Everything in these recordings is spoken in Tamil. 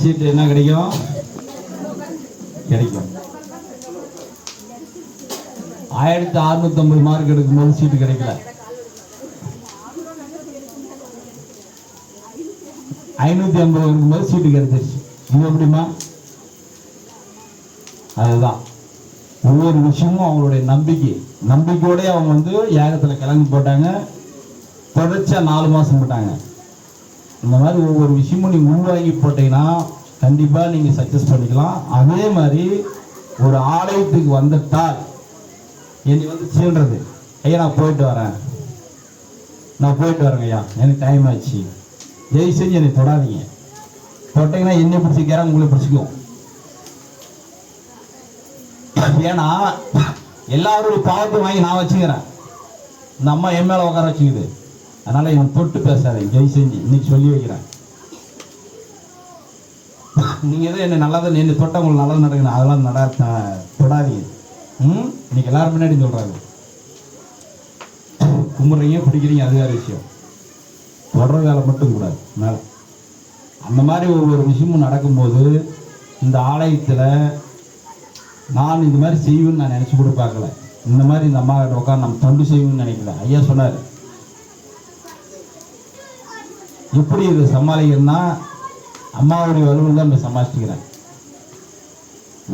சீட்டு என்ன கிடைக்கும்? கிடைக்கும். ஆயிரத்தி அறுநூத்தி ஐம்பது மார்க் எடுக்கும்போது சீட்டு கிடைக்கல. ஐநூத்தி ஐம்பது இருக்கும்போது சீட்டு கிடைச்சிருச்சு. இது எப்படிமா அதுதான். ஒவ்வொரு விஷயமும் அவங்களுடைய நம்பிக்கை. நம்பிக்கையோடய அவங்க வந்து ஏகத்தில் கிளம்பி போட்டாங்க. தொடர்ச்சியாக நாலு மாதம் போட்டாங்க. இந்த மாதிரி ஒவ்வொரு விஷயமும் நீங்க உள்வாங்கி போட்டீங்கன்னா கண்டிப்பா நீங்க சக்சஸ் பண்ணிக்கலாம். அதே மாதிரி ஒரு ஆலயத்துக்கு வந்துட்டால் என்னை வந்து சீன்றது ஐயா நான் போயிட்டு வரேன். நான் போயிட்டு வரேங்க ஐயா. எனக்கு டைம் ஆச்சு. தயவு செஞ்சு என்னை தொடாதீங்க. தொட்டீங்கன்னா என்னை பிடிச்சிக்கிறாங்க உங்களை பிடிச்சிக்கும். ஏன்னா எல்லாருடைய பாவத்தை வாங்கி நான் வச்சுக்கிறேன். இந்த அம்மா என் மேலே உட்கார வச்சுக்குது. அதனால இவன் தொட்டு பேசாதீங்க ஜெய் செஞ்சு. இன்னைக்கு சொல்லி வைக்கிறேன். நீங்க எதோ என்ன நல்லதை என்ன தொட்ட உங்களுக்கு நல்லது நடக்கணும் அதெல்லாம் நட தொடாதீங்க. ம்? இன்னைக்கு எல்லாரும் முன்னாடி சொல்றாங்க. கும்பிட்றீங்க பிடிக்கிறீங்க அது வேறு விஷயம். தொடர வேலை மட்டும் கூடாது. மேலே. அந்த மாதிரி ஒவ்வொரு விஷயமும் நடக்கும்போது இந்த ஆலயத்தில் நான் இந்த மாதிரி செய்வேன்னு நான் நினச்சி கூட பார்க்கல. இந்த மாதிரி இந்த அம்மா கிட்ட உட்காந்து நம்ம தொண்டு செய்வேன்னு நினைக்கல. ஐயா சொன்னார். எப்படி இதை சமாளிக்கிறேன்னா அம்மாவுடைய வலுவில் தான் இப்போ சமாளிச்சுக்கிறேன்.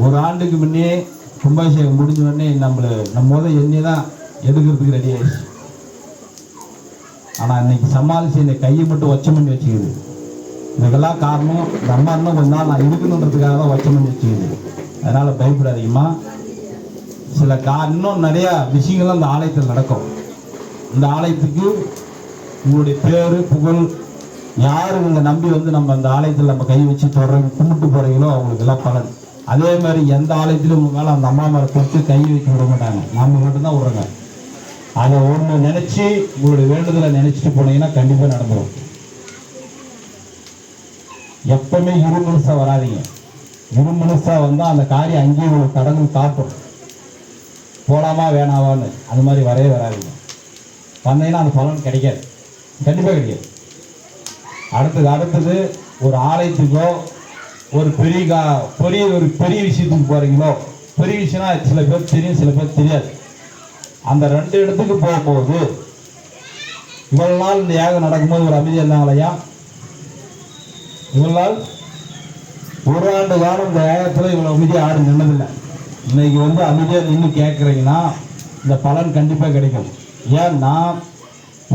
ஒரு ஆண்டுக்கு முன்னே கும்பாபிஷேகம் முடிஞ்ச உடனே நம்மள நம்ம முதல் எண்ணி தான் எடுக்கிறதுக்கு ரெடி ஆயிடுச்சு. ஆனால் இன்னைக்கு சமாளித்து இந்த கையை மட்டும் ஒச்சம் பண்ணி வச்சுக்குது. இதுக்கெல்லாம் காரணம் இந்த அம்மா இன்னும் கொஞ்ச நாள் நான் இருக்கணுன்றதுக்காக தான் ஒச்சம் பண்ணி வச்சுக்குது. அதனால் பயப்படாதீங்கம்மா. சில கா இன்னும் நிறையா விஷயங்கள்லாம் அந்த ஆலயத்தில் நடக்கும். இந்த ஆலயத்துக்கு உங்களுடைய பேர் புகழ் யார் உங்களை நம்பி வந்து நம்ம அந்த ஆலயத்தில் நம்ம கை வச்சு தொடர்ந்து கும்பிட்டு போறீங்களோ அவங்களுக்கு எல்லாம் பலன். அதே மாதிரி எந்த ஆலயத்திலும் உங்க மேல அந்த அம்மா மேல தொட்டு கை வைக்க விட மாட்டாங்க. நம்ம மட்டும்தான் விடுறோங்க அதை ஒன்று நினைச்சு உங்களுடைய வேண்டுதலை நினைச்சிட்டு போனீங்கன்னா கண்டிப்பா நடந்துடும் எப்பவுமே இரு மனுஷா வராதீங்க. இரு மனுஷா வந்தா அந்த காரியம் அங்கேயே உங்களுக்கு தடங்கள் காட்டும். போலாமா வேணாவான்னு அது மாதிரி வரவே வராதீங்க. வந்தீங்கன்னா அந்த பலன் கிடைக்காது. கண்டிப்பாக கிடைக்காது. அடுத்தது அடுத்தது ஒரு ஆலயத்துக்கோ ஒரு பெரிய கா பெரிய ஒரு பெரிய விஷயத்துக்கு போகிறீங்களோ பெரிய விஷயம்னா சில பேர் தெரியும் சில பேர் தெரியாது. அந்த ரெண்டு இடத்துக்கு போகும்போது இவ்வளவு நாள் இந்த யாகம் நடக்கும்போது ஒரு அமைதியாக இருந்தாங்களையா இவ்வளவு நாள்? ஒரு ஆண்டு காலம் இந்த யாகத்தில் இவ்வளோ அமைதியாக ஆடு நின்னதில்லை. இன்னைக்கு வந்து அமைதியாக நின்று கேட்குறீங்கன்னா இந்த பலன் கண்டிப்பாக கிடைக்கும். ஏன்னா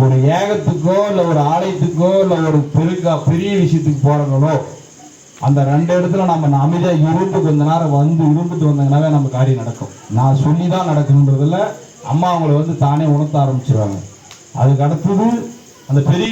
ஒரு ஏகத்துக்கோ இல்லை ஒரு ஆலயத்துக்கோ இல்லை ஒரு பெருக்கா பெரிய விஷயத்துக்கு போகிறவங்களோ அந்த ரெண்டு இடத்துல நம்ம அமைதியாக இருந்து கொஞ்ச நேரம் வந்து இருந்துட்டு வந்தாங்கன்னாவே நம்ம காரியம் நடக்கும். நான் சொல்லி தான் நடக்கணுன்றதில்ல அம்மா அவங்கள வந்து தானே உணர்த்த ஆரம்பிச்சிருவாங்க. அதுக்கு அடுத்தது அந்த பெரிய